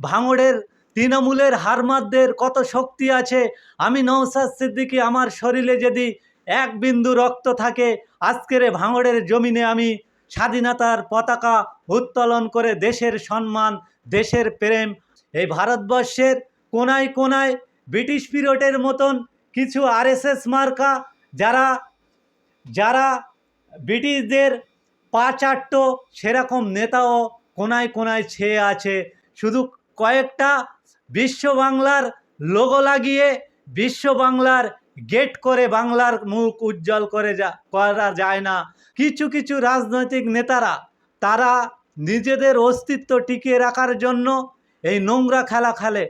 ভাঙড়ের তৃণমূলের হারমাদদের কত শক্তি আছে? আমি নৌসাদ সিদ্দিকী, আমার শরীরে যদি এক বিন্দু রক্ত থাকে, আজকের ভাঙড়ের জমিনে আমি স্বাধীনতার পতাকা উত্তোলন করে দেশের সম্মান, দেশের প্রেম, এই ভারতবর্ষের কোনায় কোনায় ব্রিটিশ পিরিয়ডের মতন কিছু আরএসএস মার্কা, যারা যারা ব্রিটিশদের পা সেরকম নেতাও কোনায় কোনায় ছেয়ে আছে। শুধু কয়েকটা বিশ্ব বাংলার লোগো লাগিয়ে বিশ্ব বাংলার গেট করে বাংলার মুখ উজ্জ্বল করে যা, করা যায় না। কিছু কিছু রাজনৈতিক নেতারা, তারা নিজেদের অস্তিত্ব টিকিয়ে রাখার জন্য এই নোংরা খেলা খেলে।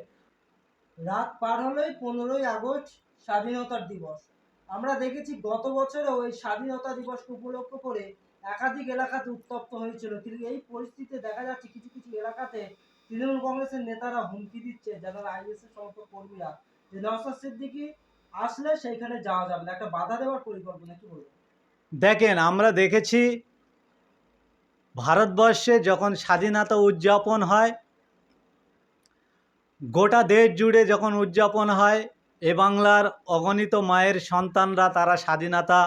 রাত পার হলেই পনেরোই আগস্ট স্বাধীনতার দিবস। আমরা দেখেছি গত বছরেও এই স্বাধীনতা দিবসকে উপলক্ষ করে একাধিক এলাকাতে উত্তপ্ত হয়েছিল। কিন্তু এই পরিস্থিতিতে দেখা যাচ্ছে কিছু তৃণমূল কংগ্রেসের নেতারা হুমকি দিচ্ছে, যারা আইএসএর সমস্ত কর্মীরা, যে নওসাদ সিদ্দিকি আসলে সেইখানে যাওয়া যাবে না, একটা বাধা দেওয়ার পরিকল্পনা কি বলব দেখেন, আমরা দেখেছি ভারতবর্ষে যখন স্বাধীনতা উদযাপন হয়, গোটা দেশ জুড়ে যখন উদযাপন হয়, এ বাংলার অগণিত মায়ের সন্তানরা তারা স্বাধীনতা,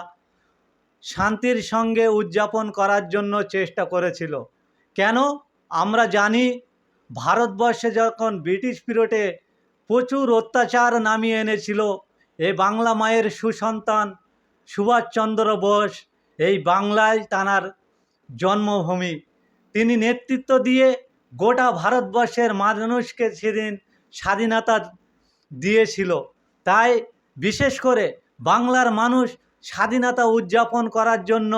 শান্তির সঙ্গে উদযাপন করার জন্য চেষ্টা করেছিল। কেন? আমরা জানি ভারতবর্ষে যখন ব্রিটিশ পিরিয়ডে প্রচুর অত্যাচার নামিয়ে এনেছিল, এ বাংলা মায়ের সুসন্তান সুভাষচন্দ্র বোস, এই বাংলায় তানার জন্মভূমি। তিনি নেতৃত্ব দিয়ে গোটা ভারতবর্ষের মানুষকে সেদিন স্বাধীনতা দিয়েছিল। তাই বিশেষ করে বাংলার মানুষ স্বাধীনতা উদযাপন করার জন্য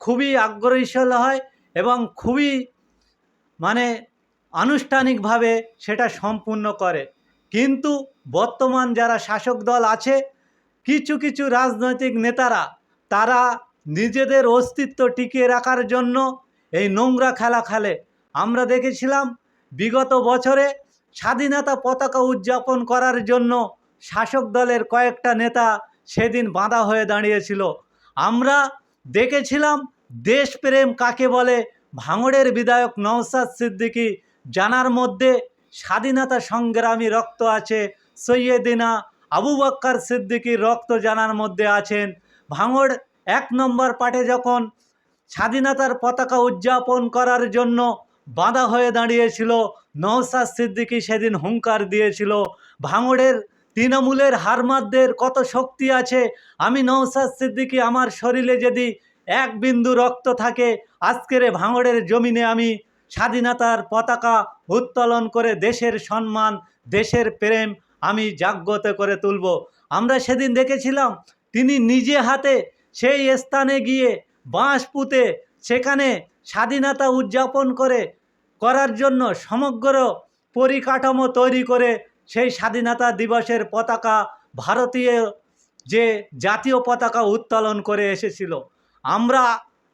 খুবই আগ্রহীশীল হয় এবং খুবই মানে আনুষ্ঠানিকভাবে সেটা সম্পূর্ণ করে। কিন্তু বর্তমান যারা শাসক দল আছে, কিছু কিছু রাজনৈতিক নেতারা, তারা নিজেদের অস্তিত্ব টিকিয়ে রাখার জন্য এই নোংরা খেলা খেলে। আমরা দেখেছিলাম, বিগত বছরে স্বাধীনতা পতাকা উদযাপন করার জন্য শাসক দলের কয়েকটা নেতা সেদিন বাঁধা হয়ে দাঁড়িয়েছিল। আমরা দেখেছিলাম, দেশপ্রেম কাকে বলে? ভাঙড়ের বিধায়ক নওসাদ সিদ্দিকী জানার মধ্যে স্বাধীনতা সংগ্রামী রক্ত আছে, সৈয়দিনা আবু বক্কর সিদ্দিকীর রক্ত জানার মধ্যে আছেন। ভাঙড় এক নম্বর পাটে যখন স্বাধীনতার পতাকা উদযাপন করার জন্য বাঁধা হয়ে দাঁড়িয়েছিল নওসাদ সিদ্দিকী সেদিন হুঙ্কার দিয়েছিল, ভাঙড়ের তৃণমূলের হারমাদদের কত শক্তি আছে, আমি নওসাদ সিদ্দিকী আমার শরীরে যদি এক বিন্দু রক্ত থাকে, আজকের ভাঙড়ের জমিনে আমি স্বাধীনতার পতাকা উত্তোলন করে দেশের সম্মান, দেশের প্রেম আমি জাগ্রত করে তুলব। আমরা সেদিন দেখেছিলাম, তিনি নিজে হাতে সেই স্থানে গিয়ে বাঁশ পুঁতে সেখানে স্বাধীনতা উদযাপন করে, করার জন্য সমগ্র পরিকাঠামো তৈরি করে সেই স্বাধীনতা দিবসের পতাকা ভারতীয় যে জাতীয় পতাকা উত্তোলন করে এসেছিল। আমরা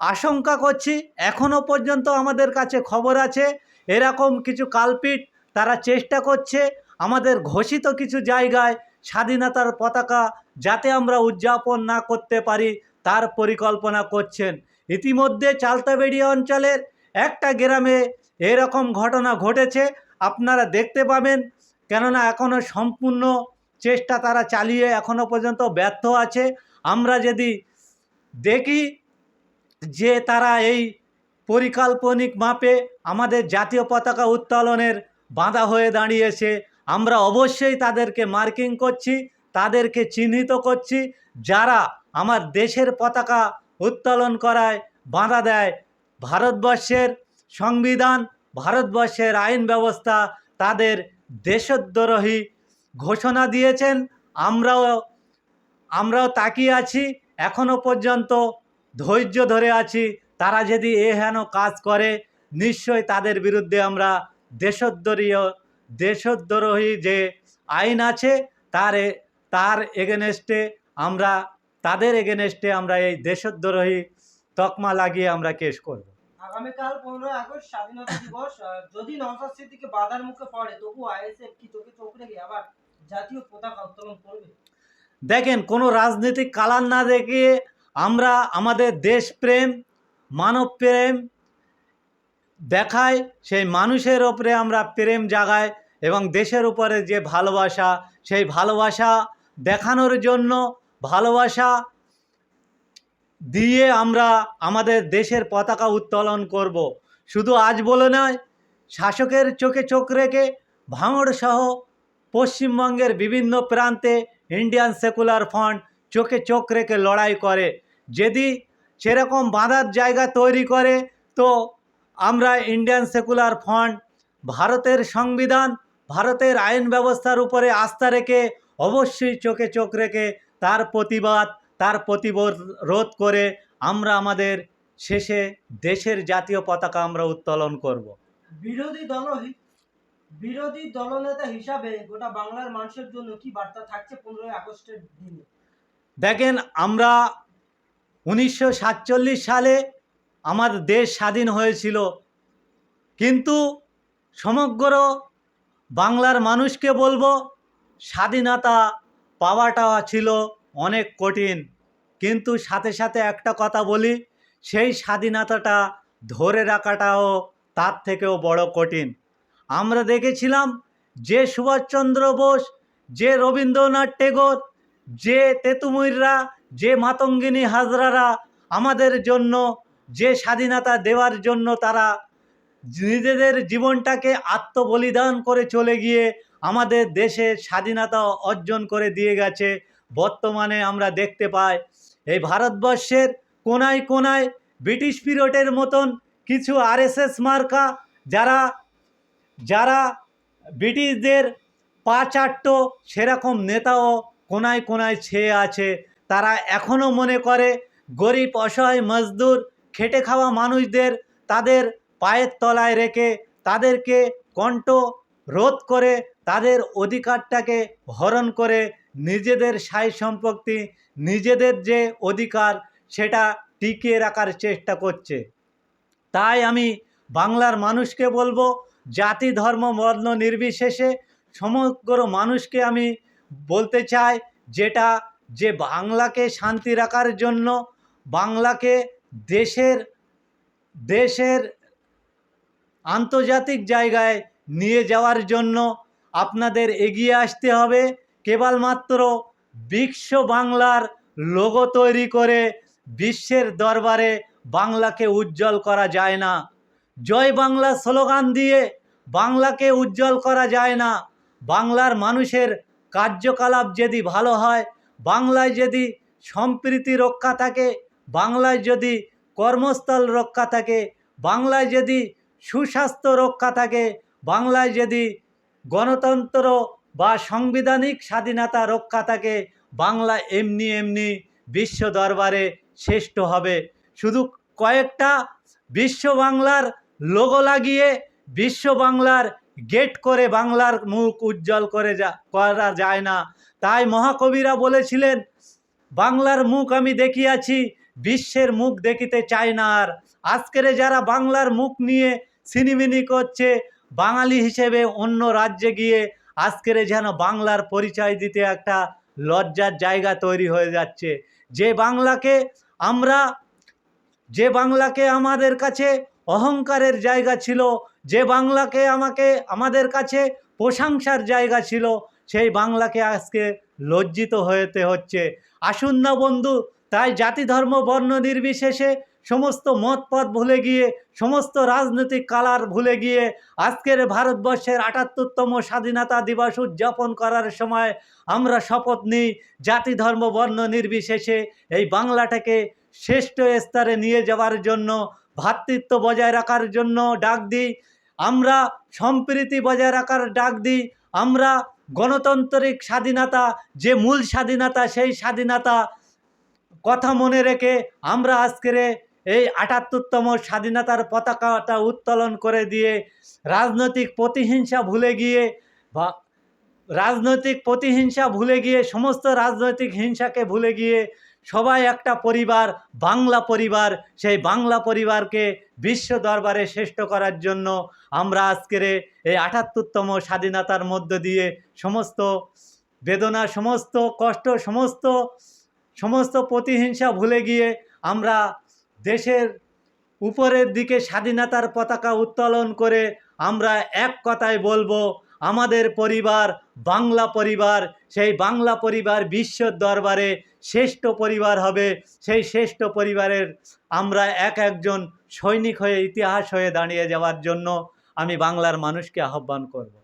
আশঙ্কা করছি এখনও পর্যন্ত আমাদের কাছে খবর আছে। এরকম কিছু কালপিট তারা চেষ্টা করছে। আমাদের ঘোষিত কিছু জায়গায় স্বাধীনতার পতাকা যাতে আমরা উদযাপন না করতে পারি, তার পরিকল্পনা করছেন। ইতিমধ্যে চালতাবেড়িয়া অঞ্চলের একটা গ্রামে এরকম ঘটনা ঘটেছে। আপনারা দেখতে পাবেন, কেননা এখনও সম্পূর্ণ চেষ্টা তারা চালিয়ে এখনও পর্যন্ত ব্যর্থ আছে। আমরা যদি দেখি যে তারা এই পরিকল্পনিক মাপে আমাদের জাতীয় পতাকা উত্তোলনের বাঁধা হয়ে দাঁড়িয়েছে, আমরা অবশ্যই তাদেরকে মার্কিং করছি, তাদেরকে চিহ্নিত করছি, যারা আমার দেশের পতাকা উত্তোলন করায় বাঁধা দেয়, ভারতবর্ষের সংবিধান, ভারতবর্ষের আইন ব্যবস্থা তাদের দেশদ্রোহী ঘোষণা দিয়েছেন, আমরাও আমরাও তাকিয়ে আছি এখনও পর্যন্ত ধৈর্য ধরে আছি তারা যদি এ হেন কাজ করে নিশ্চয়ই তাদের বিরুদ্ধে আমরা দেশদ্রোহী দেশদ্রোহী যে আইন আছে তার তার এগেনেস্টে আমরা তাদের এগেনেস্টে আমরা এই দেশদ্রোহী তকমা লাগিয়ে আমরা কেস করব। আগামীকাল পনেরোই আগস্ট স্বাধীনতা দিবস যদি সিদ্দিকি বাধার মুখে পড়ে তবু আইএসএফ কি চোখে চোখ রেখে আবার জাতীয় পতাকা উত্তোলন করবে? দেখেন কোনো রাজনৈতিক কালার না দেখিয়ে আমরা আমাদের দেশপ্রেম, মানবপ্রেম দেখায়, সেই মানুষের ওপরে আমরা প্রেম জাগাই এবং দেশের উপরে যে ভালোবাসা, সেই ভালোবাসা দেখানোর জন্য ভালোবাসা দিয়ে আমরা আমাদের দেশের পতাকা উত্তোলন করব। শুধু আজ বলে নয়, শাসকের চোখে চোখ রেখে ভাঙড় সহ পশ্চিমবঙ্গের বিভিন্ন প্রান্তে ইন্ডিয়ান সেকুলার ফ্রন্ট চোখে চোখ রেখে লড়াই করে যদি সেরকম বাঁধার জায়গা তৈরি করে, তো আমরা ইন্ডিয়ান সেকুলার ফ্রন্ট ভারতের সংবিধান, ভারতের আইন ব্যবস্থার উপরে আস্থা রেখে অবশ্যই চোখে চোখ রেখে তার প্রতিবাদ, তার প্রতিবোধ রোধ করে আমরা আমাদের শেষে দেশের জাতীয় পতাকা আমরা উত্তোলন করব। বিরোধী দল বিরোধী দলনেতা হিসাবে গোটা বাংলার মানুষের জন্য কি বার্তা থাকছে পনেরোই আগস্টের দিনে দেখেন আমরা উনিশশো সাতচল্লিশ সালে আমার দেশ স্বাধীন হয়েছিল। কিন্তু সমগ্র বাংলার মানুষকে বলব, স্বাধীনতা পাওয়াটা ছিল অনেক কঠিন। কিন্তু সাথে সাথে একটা কথা বলি, সেই স্বাধীনতাটা ধরে রাখাটাও তার থেকেও বড় কঠিন। আমরা দেখেছিলাম যে সুভাষচন্দ্র বোস, যে রবীন্দ্রনাথ টেগোর যে তেতুমুইররা যে মাতঙ্গিনী হাজরারা আমাদের জন্য, যে স্বাধীনতা দেওয়ার জন্য তারা নিজেদের জীবনটাকে আত্মবলিদান করে চলে গিয়ে আমাদের দেশের স্বাধীনতা অর্জন করে দিয়ে গেছে, বর্তমানে আমরা দেখতে পাই। এই ভারতবর্ষের কোনায় কোনায় ব্রিটিশ পিরিয়ডের মতন কিছু আরএসএস মার্কা যারা যারা ব্রিটিশদের পা সেরকম নেতাও কোনায় কোনায় ছেয়ে আছে। তারা এখনও মনে করে, গরিব, অসহায়, মজদুর, খেটে খাওয়া মানুষদের তাদের পায়ের তলায় রেখে, তাদেরকে কণ্ঠ রোধ করে, তাদের অধিকারটাকে হরণ করে, নিজেদের সাই সম্পত্তি, নিজেদের যে অধিকার, সেটা টিকিয়ে রাখার চেষ্টা করছে। তাই আমি বাংলার মানুষকে বলব, জাতি, ধর্ম, বর্ণ নির্বিশেষে সমগ্র মানুষকে আমি বলতে চাই যেটা যে বাংলাকে শান্তি রাখার জন্য বাংলাকে দেশের দেশের আন্তর্জাতিক জায়গায় নিয়ে যাওয়ার জন্য আপনাদের এগিয়ে আসতে হবে। কেবলমাত্র বিশ্ব বাংলার লোগো তৈরি করে বিশ্বের দরবারে বাংলাকে উজ্জ্বল করা যায় না। জয় বাংলা স্লোগান দিয়ে বাংলাকে উজ্জ্বল করা যায় না। বাংলার মানুষের কার্যকলাপ যদি ভালো হয়, বাংলায় যদি সম্প্রীতি রক্ষা থাকে, বাংলায় যদি কর্মস্থল রক্ষা থাকে, বাংলায় যদি সুস্বাস্থ্য রক্ষা থাকে, বাংলায় যদি গণতন্ত্র বা সাংবিধানিক স্বাধীনতা রক্ষা থাকে, বাংলা এমনি এমনি বিশ্ব দরবারে শ্রেষ্ঠ হবে। শুধু কয়েকটা বিশ্ব বাংলার লোগো লাগিয়ে বিশ্ব বাংলার গেট করে বাংলার মুখ উজ্জ্বল করে যা, করা যায় না। তাই মহাকবিরা বলেছিলেন, বাংলার মুখ আমি দেখিয়াছি, বিশ্বের মুখ দেখিতে চাই না আর। আজকের যারা বাংলার মুখ নিয়ে সিনিমিনি করছে, বাঙালি হিসেবে অন্য রাজ্যে গিয়ে আজকের যেন বাংলার পরিচয় দিতে একটা লজ্জার জায়গা তৈরি হয়ে যাচ্ছে। যে বাংলাকে আমরা, যে বাংলাকে আমাদের কাছে অহংকারের জায়গা ছিল, যে বাংলাকে আমাকে, আমাদের কাছে প্রশংসার জায়গা ছিল, সেই বাংলাকে আজকে লজ্জিত হতে হচ্ছে। আসুন না বন্ধু, তাই জাতি, ধর্ম, বর্ণ নির্বিশেষে সমস্ত মত পথ ভুলে গিয়ে, সমস্ত রাজনৈতিক কালার ভুলে গিয়ে, আজকের ভারতবর্ষের আটাত্তরতম স্বাধীনতা দিবস উদযাপন করার সময় আমরা শপথ নিই, জাতি, ধর্ম, বর্ণ নির্বিশেষে এই বাংলাটাকে শ্রেষ্ঠ স্তরে নিয়ে যাওয়ার জন্য ভ্রাতৃত্ব বজায় রাখার জন্য ডাক দিই। আমরা সম্প্রীতি বজায় রাখার ডাক দিই। আমরা গণতান্ত্রিক স্বাধীনতা, যে মূল স্বাধীনতা, সেই স্বাধীনতা কথা মনে রেখে আমরা আজকের এই আটাত্তরতম স্বাধীনতার পতাকাটা উত্তোলন করে দিয়ে রাজনৈতিক প্রতিহিংসা ভুলে গিয়ে রাজনৈতিক প্রতিহিংসা ভুলে গিয়ে, সমস্ত রাজনৈতিক হিংসাকে ভুলে গিয়ে সবাই একটা পরিবার, বাংলা পরিবার। সেই বাংলা পরিবারকে বিশ্ব দরবারে শ্রেষ্ঠ করার জন্য আমরা আজকের এই আটাত্তরতম স্বাধীনতার মধ্য দিয়ে সমস্ত বেদনা, সমস্ত কষ্ট, সমস্ত সমস্ত প্রতিহিংসা ভুলে গিয়ে আমরা দেশের উপরের দিকে স্বাধীনতার পতাকা উত্তোলন করে আমরা এক কথায় বলব আমাদের পরিবার, বাংলা পরিবার, সেই বাংলা পরিবার বিশ্বের দরবারে শ্রেষ্ঠ পরিবার হবে। সেই শ্রেষ্ঠ পরিবারের আমরা এক একজন সৈনিক হয়ে ইতিহাস হয়ে দাঁড়িয়ে যাওয়ার জন্য আমি বাংলার মানুষকে আহ্বান করব।